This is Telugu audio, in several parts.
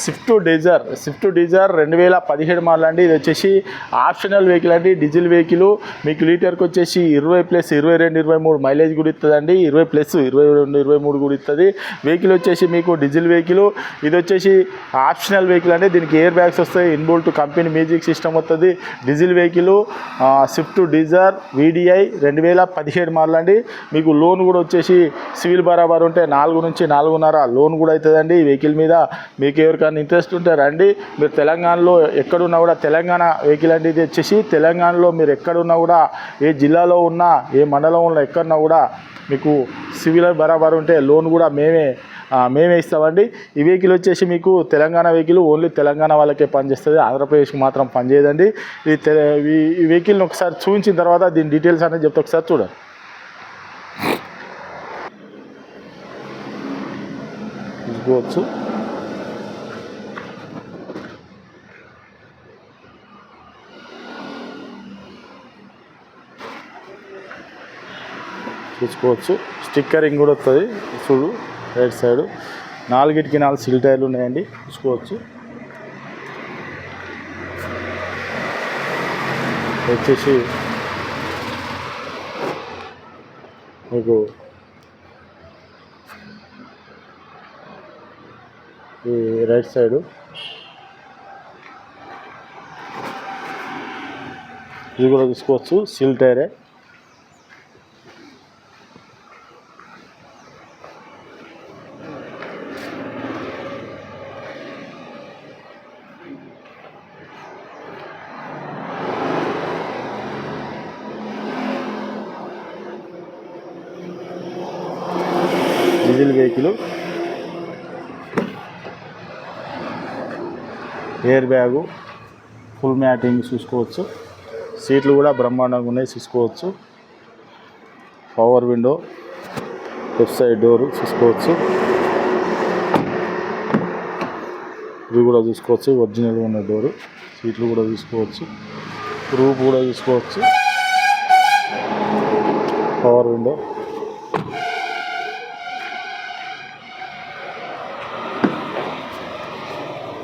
స్విఫ్ట్ డీజర్ స్విఫ్ట్ డీజర్ రెండు వేల పదిహేడు మోడల్ అండి. ఇది వచ్చేసి ఆప్షనల్ వెహికల్ అండి. డీజిల్ వెహికల్ మీకు లీటర్కి వచ్చేసి ఇరవై ప్లస్ ఇరవై రెండు ఇరవై మూడు మైలేజ్ కూడా ఇస్తుందండి ఇరవై ప్లస్ ఇరవై రెండు ఇరవై మూడు కూడా ఇస్తుంది వెహికల్ వచ్చేసి మీకు డీజిల్ వెహికల్ ఇది వచ్చేసి ఆప్షనల్ వెహికల్ అండి. దీనికి ఎయిర్ బ్యాగ్స్ వస్తాయి. ఇన్బోల్ట్ కంపెనీ మ్యూజిక్ సిస్టమ్ వస్తుంది diesel vehicle Swift Dzire VDI రెండు వేల పదిహేడు మోడల్ అండి. మీకు లోన్ కూడా వచ్చేసి సివిల్ బరాబర్ ఉంటే నాలుగు నుంచి నాలుగున్నర లోన్ కూడా అవుతుందండి ఈ వెహికల్ మీద. మీకు ఎవరికైనా ఇంట్రెస్ట్ ఉంటే రండి. మీరు తెలంగాణలో ఎక్కడున్నా కూడా తెలంగాణ వెహికల్ అనేది తెచ్చేసి వచ్చేసి తెలంగాణలో మీరు ఎక్కడున్నా కూడా ఏ జిల్లాలో ఉన్నా ఏ మండలంలో ఎక్కడున్నా కూడా మీకు సివిల్ బరాబర్ ఉంటే లోన్ కూడా మేమే మేమే ఇస్తామండి. ఈ వెహికల్ వచ్చేసి మీకు తెలంగాణ వెహికల్ ఓన్లీ తెలంగాణ వాళ్ళకే పనిచేస్తుంది. ఆంధ్రప్రదేశ్కి మాత్రం పనిచేయదండి. ఈ తె ఈ- వెహికల్ని ఒకసారి చూపించిన తర్వాత దీని డీటెయిల్స్ అనేది చెప్తే. ఒకసారి చూడండి. చూసుకోవచ్చు చూసుకోవచ్చు స్టిక్కరింగ్ కూడా వస్తుంది చూడు రైట్ సైడ్. నాలుగిటికి నాలుగు సిల్ టైర్లు ఉన్నాయండి. చూసుకోవచ్చు వచ్చేసి మీకు ఈ రైట్ సైడు ఇది కూడా తీసుకోవచ్చు. సిల్ టైరే. Diesel vehicle. Air bag full matting చూసుకోవచ్చు. సీట్లు కూడా బ్రహ్మాండంగా ఉన్నాయి చూసుకోవచ్చు. Power window left side door చూసుకోవచ్చు. ఇవి కూడా చూసుకోవచ్చు ఒరిజినల్గా ఉన్న డోరు. సీట్లు కూడా చూసుకోవచ్చు. రూప్ కూడా చూసుకోవచ్చు. Power window.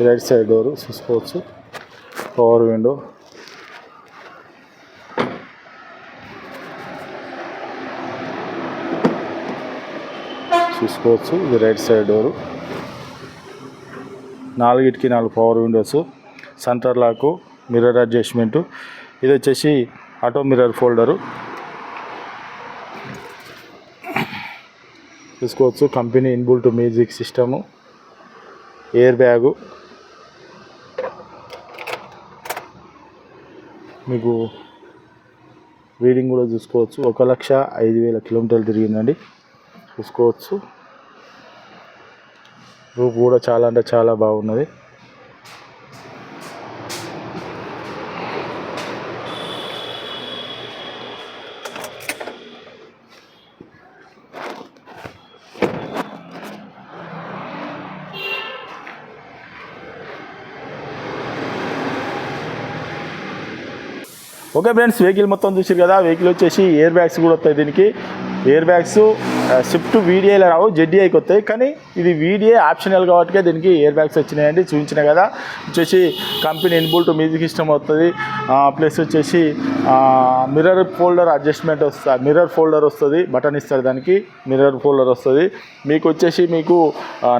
Right side door చూసుకోవచ్చు పవర్ విండో చూసుకోవచ్చు ఇది రైట్ సైడ్ డోరు. నాలుగిటికి నాలుగు power windows centre lock mirror adjustment ఇది వచ్చేసి ఆటో మిర్రర్ ఫోల్డరు చూసుకోవచ్చు company inbuilt music system air bag మీకు రీడింగ్ కూడా చూసుకోవచ్చు. ఒక లక్ష ఐదు వేల కిలోమీటర్లు తిరిగిందండి. చూసుకోవచ్చు. రూప్ కూడా చాలా అంటే చాలా బాగున్నది. ఓకే ఫ్రెండ్స్ వెహికల్ మొత్తం చూసారు కదా వెహికల్ వచ్చేసి ఎయిర్ బ్యాగ్స్ కూడా వస్తాయి దీనికి. ఎయిర్ బ్యాగ్స్ స్విఫ్ట్ వీడిఐలో రావు జెడ్డీఐకి వస్తాయి. కానీ ఇది వీడిఐ ఆప్షనల్ కాబట్టి దీనికి ఎయిర్ బ్యాగ్స్ వచ్చినాయండి చూపించిన కదా. వచ్చేసి కంపెనీ ఇన్బుల్ట్ మ్యూజిక్ సిస్టమ్ వస్తుంది. ప్లస్ వచ్చేసి మిర్రర్ ఫోల్డర్ అడ్జస్ట్మెంట్ వస్తుంది మిర్రర్ ఫోల్డర్ వస్తుంది బటన్ ఇస్తారు దానికి మిర్రర్ ఫోల్డర్ వస్తుంది. మీకు వచ్చేసి మీకు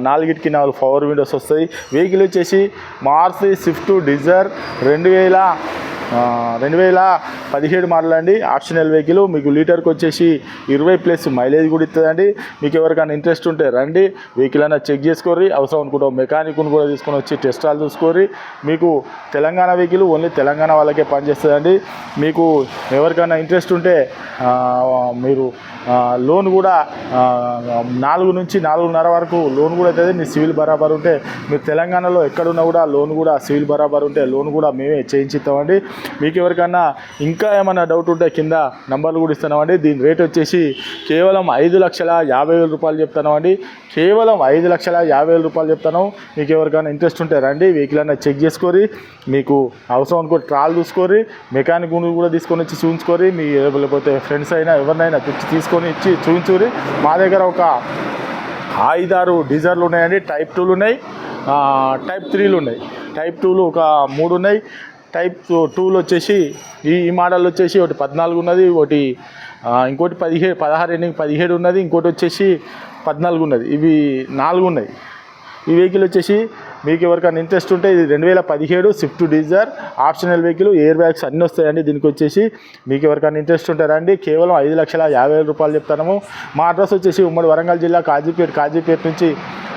నాలుగిటికి నాలుగు పవర్ విండోస్ వస్తాయి. వెహికల్ వచ్చేసి మార్సి స్విఫ్ట్ డిజర్ రెండు వేల రెండు వేల పదిహేడు మోడల్ అండి. ఆప్షనల్ వెహికల్ మీకు లీటర్కి వచ్చేసి ఇరవై ప్లస్ మైలేజ్ కూడా ఇస్తుందండి. మీకు ఎవరికైనా ఇంట్రెస్ట్ ఉంటే రండి. వెహికల్ అయినా చెక్ చేసుకోరి అవసరం అనుకుంటా మెకానిక్ను కూడా తీసుకొని వచ్చి టెస్టాలు చూసుకోరి మీకు తెలంగాణ వెహికల్ ఓన్లీ తెలంగాణ వాళ్ళకే పనిచేస్తుందండి. మీకు ఎవరికైనా ఇంట్రెస్ట్ ఉంటే మీరు లోన్ కూడా నాలుగు నుంచి నాలుగున్నర వరకు లోన్ కూడా అవుతుంది. మీ సివిల్ బరాబర్ ఉంటే మీరు తెలంగాణలో ఎక్కడున్నా కూడా లోన్ కూడా సివిల్ బరాబర్ ఉంటే లోన్ కూడా మేమే చేయించుతామండి మీకు ఎవరికన్నా ఇంకా ఏమైనా డౌట్ ఉంటే కింద నంబర్లు కూడా ఇస్తున్నామండి దీని రేట్ వచ్చేసి కేవలం ఐదు లక్షల యాభై వేల రూపాయలు చెప్తామండి కేవలం ఐదు లక్షల యాభై వేల రూపాయలు చెప్తాను. మీకు ఎవరికైనా ఇంట్రెస్ట్ ఉంటే రండి వెహికల్ అయినా చెక్ చేసుకోరి. మీకు అవసరం అనుకో ట్రాల్ చూసుకోరి. మెకానిక్ కూడా తీసుకొని వచ్చి చూపించుకోరి మీ లేకపోతే ఫ్రెండ్స్ అయినా ఎవరినైనా తెచ్చి తీసుకొని ఇచ్చి చూపించుకోరి మా దగ్గర ఒక ఐదారు డీజర్లు ఉన్నాయండి. టైప్ టూలు ఉన్నాయి. టైప్ త్రీలు ఉన్నాయి. టైప్ టూలు ఒక మూడు ఉన్నాయి. టైప్ టూలు వచ్చేసి ఈ ఈ మోడల్ వచ్చేసి ఒకటి పద్నాలుగు ఉన్నది ఒకటి ఇంకోటి పదిహేడు పదహారు ఎన్ని పదిహేడు ఉన్నది ఇంకోటి వచ్చేసి పద్నాలుగు ఉన్నది. ఇవి నాలుగు ఉన్నాయి. ఈ వెహికల్ వచ్చేసి మీకు ఎవరికైనా ఇంట్రెస్ట్ ఉంటే ఇది రెండు వేల పదిహేడు Swift Dzire optional vehicle air bags అన్నీ వస్తాయండి దీనికి వచ్చేసి. మీకు ఎవరికైనా ఇంట్రెస్ట్ ఉంటే రండి. కేవలం ఐదు లక్షల యాభై వేల రూపాయలు చెప్తాము. మా అడ్రస్ వచ్చేసి ఉమ్మడి వరంగల్ జిల్లా కాజీపేట కాజీపేట నుంచి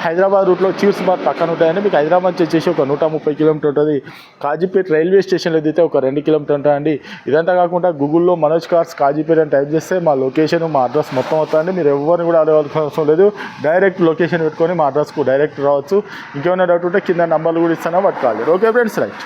హైదరాబాద్ రూట్లో చీర్స్ బార్ పక్కన ఉంటాయండి మీకు హైదరాబాద్ నుంచి వచ్చేసి ఒక నూట ముప్పై కిలోమీటర్ ఉంటుంది. కాజీపేట్ రైల్వే స్టేషన్లో దిగితే ఒక రెండు కిలోమీటర్ ఉంటాయండి. ఇదంతా కాకుండా గూగుల్లో మనోజ్ కార్స్ కాజీపేట్ అని టైప్ చేస్తే మా లొకేషన్ మా అడ్రస్ మొత్తం వస్తుందండి. మీరు ఎవరిని కూడా అడగవలసిన అవసరం లేదు. డైరెక్ట్ లొకేషన్ పెట్టుకొని మా అడ్రస్కు డైరెక్ట్ రావచ్చు. ఇంకేమైనా డౌట్ ఉంటే కింద నంబర్లు కూడా ఇస్తాను. వాటి కాల్ ఓకే ఫ్రెండ్స్ రైట్.